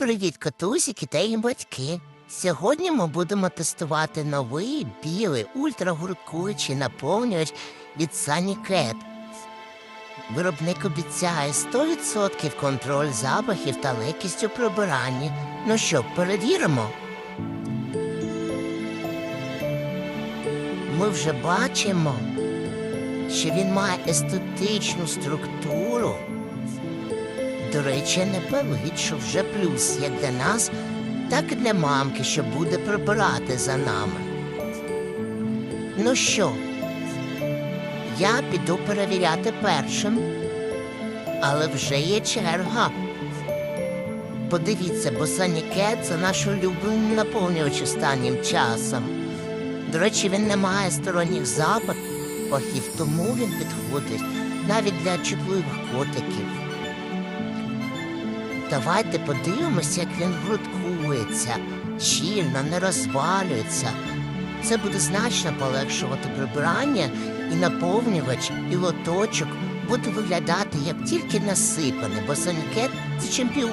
Привіт, котусики та її батьки. Сьогодні ми будемо тестувати новий білий ультрагуркуючий наповнювач від Sunnycat. Виробник обіцяє 100% контроль запахів та легкість у прибиранні. Ну що, перевіримо? Ми вже бачимо, що він має естетичну структуру. До речі, не палить, що вже плюс як для нас, так і для мамки, що буде прибирати за нами. Ну що, я піду перевіряти першим, але вже є черга. Подивіться, бо Санікет це наш улюблений наповнювач останнім часом. До речі, він не має сторонніх запахів, тому він підходить навіть для чутливих котиків. Давайте подивимося, як він грудкується, щільно, не розвалюється. Це буде значно полегшувати прибирання і наповнювач, і лоточок буде виглядати як тільки насипане, бо санікет це чемпіон.